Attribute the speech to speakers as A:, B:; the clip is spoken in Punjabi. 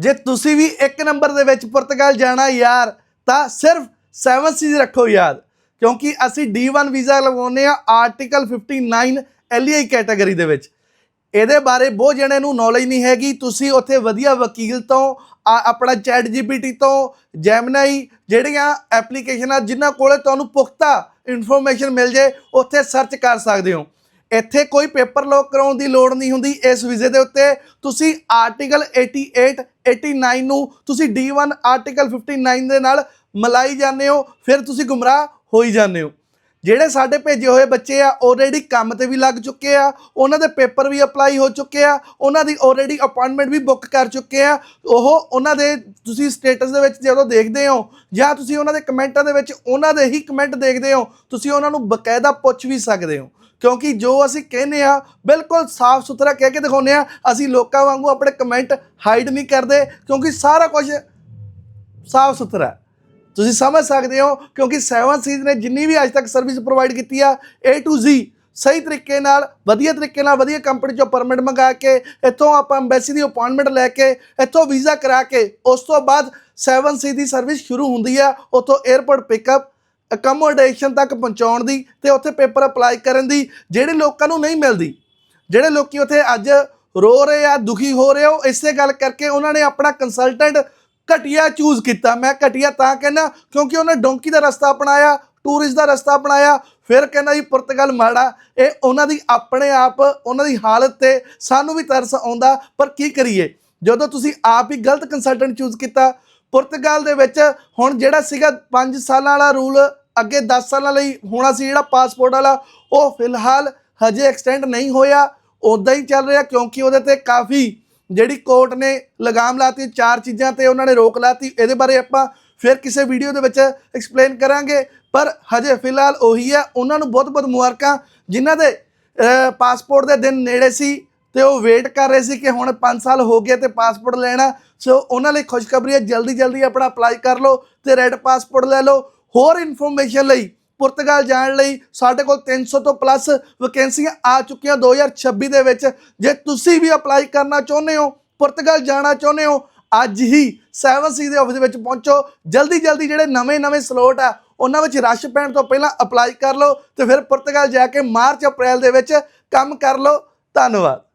A: ਜੇ ਤੁਸੀਂ ਵੀ ਇੱਕ ਨੰਬਰ ਦੇ ਵਿੱਚ ਪੁਰਤਗਾਲ ਜਾਣਾ ਯਾਰ, ਤਾਂ ਸਿਰਫ 7 ਸੀਜ਼ ਰੱਖੋ ਯਾਦ ਕਿਉਂਕਿ ਅਸੀਂ D1 ਵੀਜ਼ਾ ਲਗਾਉਂਦੇ ਆ ਆਰਟੀਕਲ 59 LEI ਕੈਟਾਗਰੀ ਦੇ ਵਿੱਚ। ਇਹਦੇ ਬਾਰੇ ਬਹੁਤ ਜਣੇ ਨੂੰ ਨੌਲੇਜ ਨਹੀਂ ਹੈਗੀ। ਤੁਸੀਂ ਉੱਥੇ ਵਧੀਆ ਵਕੀਲ ਤੋਂ, ਆ- ਆਪਣਾ ਚੈਟ ਜੀਪੀਟੀ ਤੋਂ ਜੈਮਨਾਈ ਜਿਹੜੀਆਂ ਐਪਲੀਕੇਸ਼ਨਾਂ ਜਿਨ੍ਹਾਂ ਕੋਲੇ ਤੁਹਾਨੂੰ ਪੁਖਤਾ ਇਨਫੋਰਮੇਸ਼ਨ ਮਿਲ ਜੇ, ਉੱਥੇ ਸਰਚ ਕਰ ਸਕਦੇ ਹੋ। ਇੱਥੇ ਕੋਈ ਪੇਪਰ ਲੋਕ ਕਰਾਉਣ ਦੀ ਲੋੜ ਨਹੀਂ ਹੁੰਦੀ ਇਸ ਵੀਜ਼ੇ ਦੇ ਉੱਤੇ। ਤੁਸੀਂ ਆਰਟੀਕਲ 88 89 ਨੂੰ ਤੁਸੀਂ D1 ਆਰਟੀਕਲ 59 ਦੇ ਨਾਲ ਮਲਾਈ ਜਾਂਦੇ ਹੋ, ਫਿਰ ਤੁਸੀਂ ਗੁੰਮਰਾਹ ਹੋਈ ਜਾਂਦੇ ਹੋ। ਜਿਹੜੇ ਸਾਡੇ ਭੇਜੇ ਹੋਏ ਬੱਚੇ ਆ ਆਲਰੇਡੀ ਕੰਮ ਤੇ ਵੀ ਲੱਗ ਚੁੱਕੇ ਆ, ਉਹਨਾਂ ਦੇ ਪੇਪਰ ਵੀ ਅਪਲਾਈ ਹੋ ਚੁੱਕੇ ਆ, ਉਹਨਾਂ ਦੀ ਆਲਰੇਡੀ ਅਪਾਇੰਟਮੈਂਟ ਵੀ ਬੁੱਕ ਕਰ ਚੁੱਕੇ ਆ, ਉਹ ਉਹਨਾਂ ਦੇ ਤੁਸੀਂ ਸਟੇਟਸ ਦੇ ਵਿੱਚ ਜਦੋਂ ਦੇਖਦੇ ਹੋ, ਜਾਂ ਤੁਸੀਂ ਉਹਨਾਂ ਦੇ ਕਮੈਂਟਾਂ ਦੇ ਵਿੱਚ ਉਹਨਾਂ ਦੇ ਹੀ ਕਮੈਂਟ ਦੇਖਦੇ ਹੋ, ਤੁਸੀਂ ਉਹਨਾਂ ਨੂੰ ਬਕਾਇਦਾ ਪੁੱਛ ਵੀ ਸਕਦੇ ਹੋ। ਕਿਉਂਕਿ ਜੋ ਅਸੀਂ ਕਹਿੰਦੇ ਆ, ਬਿਲਕੁਲ ਸਾਫ਼ ਸੁਥਰਾ ਕਹਿ ਕੇ ਦਿਖਾਉਂਦੇ ਆ, ਅਸੀਂ ਲੋਕਾਂ ਵਾਂਗੂ ਆਪਣੇ ਕਮੈਂਟ ਹਾਈਡ ਨਹੀਂ ਕਰਦੇ, ਕਿਉਂਕਿ ਸਾਰਾ ਕੁਝ ਸਾਫ਼ ਸੁਥਰਾ ਤੁਸੀਂ ਸਮਝ ਸਕਦੇ ਹੋ, ਕਿਉਂਕਿ 7 ਸੀਜ਼ ਨੇ ਜਿੰਨੀ ਵੀ ਅੱਜ ਤੱਕ ਸਰਵਿਸ ਪ੍ਰੋਵਾਈਡ ਕੀਤੀ ਆ, A to Z, ਸਹੀ ਤਰੀਕੇ ਨਾਲ, ਵਧੀਆ ਤਰੀਕੇ ਨਾਲ, ਵਧੀਆ ਕੰਪਨੀ ਚੋਂ ਪਰਮਿਟ ਮੰਗਾ ਕੇ, ਇੱਥੋਂ ਆਪਾਂ ਐਮਬੈਸੀ ਦੀ ਅਪਾਇੰਟਮੈਂਟ ਲੈ ਕੇ, ਇੱਥੋਂ ਵੀਜ਼ਾ ਕਰਾ ਕੇ, ਉਸ ਤੋਂ ਬਾਅਦ 7 ਸੀ ਦੀ ਸਰਵਿਸ ਸ਼ੁਰੂ ਹੁੰਦੀ ਆ, ਉੱਥੋਂ 에ਅਰਪੋਰਟ ਪਿਕਅਪ ਅਕਮੋਡੇਸ਼ਨ ਤੱਕ ਪਹੁੰਚਾਉਣ ਦੀ ਤੇ ਉੱਥੇ ਪੇਪਰ ਅਪਲਾਈ ਕਰਨ ਦੀ ਜਿਹੜੇ ਲੋਕਾਂ ਨੂੰ ਨਹੀਂ ਮਿਲਦੀ, ਜਿਹੜੇ ਲੋਕੀ ਉੱਥੇ ਅੱਜ ਰੋ ਰਹੇ ਆ, ਦੁਖੀ ਹੋ ਰਹੇ ਆ, ਉਹ ਇਸੇ ਗੱਲ ਕਰਕੇ ਉਹਨਾਂ ਨੇ ਆਪਣਾ ਕੰਸਲਟੈਂਟ ਘਟੀਆ ਚੂਜ਼ ਕੀਤਾ। ਮੈਂ ਘਟੀਆ ਤਾਂ ਕਹਿੰਦਾ ਕਿਉਂਕਿ ਉਹਨੇ ਡੋਂਕੀ ਦਾ ਰਸਤਾ ਅਪਣਾਇਆ ਟੂਰਿਸਟ ਦਾ ਰਸਤਾ ਅਪਣਾਇਆ, ਫਿਰ ਕਹਿੰਦਾ ਜੀ ਪੁਰਤਗਾਲ ਮਾੜਾ, ਇਹ ਉਹਨਾਂ ਦੀ ਆਪਣੇ ਆਪ, ਉਹਨਾਂ ਦੀ ਹਾਲਤ ਤੇ ਸਾਨੂੰ ਵੀ ਤਰਸ ਆਉਂਦਾ, ਪਰ ਕੀ ਕਰੀਏ? ਜਦੋਂ ਤੁਸੀਂ ਆਪ ਹੀ ਗਲਤ ਕੰਸਲਟੈਂਟ ਚੂਜ਼ ਕੀਤਾ, ਪੁਰਤਗਾਲ ਦੇ ਵਿੱਚ ਹੁਣ ਜਿਹੜਾ ਸੀਗਾ 5 ਸਾਲਾਂ ਵਾਲਾ ਰੂਲ ਅੱਗੇ 10 ਸਾਲਾਂ ਲਈ ਹੋਣਾ ਸੀ ਜਿਹੜਾ ਪਾਸਪੋਰਟ ਵਾਲਾ, ਉਹ ਫਿਲਹਾਲ ਹਜੇ ਐਕਸਟੈਂਡ ਨਹੀਂ ਹੋਇਆ। ਉਦਾਂ ਹੀ ਚੱਲ ਰਿਹਾ ਕਿਉਂਕਿ ਉਹਦੇ ਤੇ ਕਾਫੀ ਜਿਹੜੀ ਕੋਰਟ ਨੇ ਲਗਾਮ ਲਾਤੀ, ਚਾਰ ਚੀਜ਼ਾਂ ਤੇ ਉਹਨਾਂ ਨੇ ਰੋਕ ਲਾਤੀ। ਇਹਦੇ ਬਾਰੇ ਆਪਾਂ ਫਿਰ ਕਿਸੇ ਵੀਡੀਓ ਦੇ ਵਿੱਚ ਐਕਸਪਲੇਨ ਕਰਾਂਗੇ। ਪਰ ਹਜੇ ਫਿਲਹਾਲ ਉਹੀ ਆ ਉਹਨਾਂ ਨੂੰ ਬਹੁਤ ਬਹੁਤ ਮੁਬਾਰਕਾਂ, ਜਿਨ੍ਹਾਂ ਦੇ ਪਾਸਪੋਰਟ ਦੇ ਦਿਨ ਨੇੜੇ ਸੀ ਤੇ ਉਹ ਵੇਟ ਕਰ ਰਹੇ ਸੀ ਕਿ ਹੁਣ 5 ਸਾਲ ਹੋ ਗਏ ਤੇ ਪਾਸਪੋਰਟ ਲੈਣਾ। ਸੋ ਉਹਨਾਂ ਲਈ ਖੁਸ਼ਖਬਰੀ ਹੈ ਜਲਦੀ ਜਲਦੀ ਆਪਣਾ ਅਪਲਾਈ ਕਰ ਲਓ ਤੇ ਰੈੱਡ ਪਾਸਪੋਰਟ ਲੈ ਲਓ। ਹੋਰ ਇਨਫੋਰਮੇਸ਼ਨ ਲਈ ਪੁਰਤਗਾਲ ਜਾਣ ਲਈ ਸਾਡੇ ਕੋਲ 300 ਤੋਂ ਪਲੱਸ ਵੈਕੈਂਸੀਆਂ ਆ ਚੁੱਕੀਆਂ 2026 ਦੇ ਵਿੱਚ। ਜੇ ਤੁਸੀਂ ਵੀ ਅਪਲਾਈ ਕਰਨਾ ਚਾਹੁੰਦੇ ਹੋ, ਪੁਰਤਗਾਲ ਜਾਣਾ ਚਾਹੁੰਦੇ ਹੋ, ਅੱਜ ਹੀ 7C ਦੇ ਆਫਿਸ ਵਿੱਚ ਪਹੁੰਚੋ। ਜਲਦੀ ਜਲਦੀ ਜਿਹੜੇ ਨਵੇਂ-ਨਵੇਂ ਸਲੋਟ ਆ, ਉਹਨਾਂ ਵਿੱਚ ਰਸ਼ ਪੈਣ ਤੋਂ ਪਹਿਲਾਂ ਅਪਲਾਈ ਕਰ ਲਓ ਤੇ ਫਿਰ ਪੁਰਤਗਾਲ ਜਾ ਕੇ ਮਾਰਚ, ਅਪ੍ਰੈਲ ਦੇ ਵਿੱਚ ਕੰਮ ਕਰ ਲਓ। ਧੰਨਵਾਦ।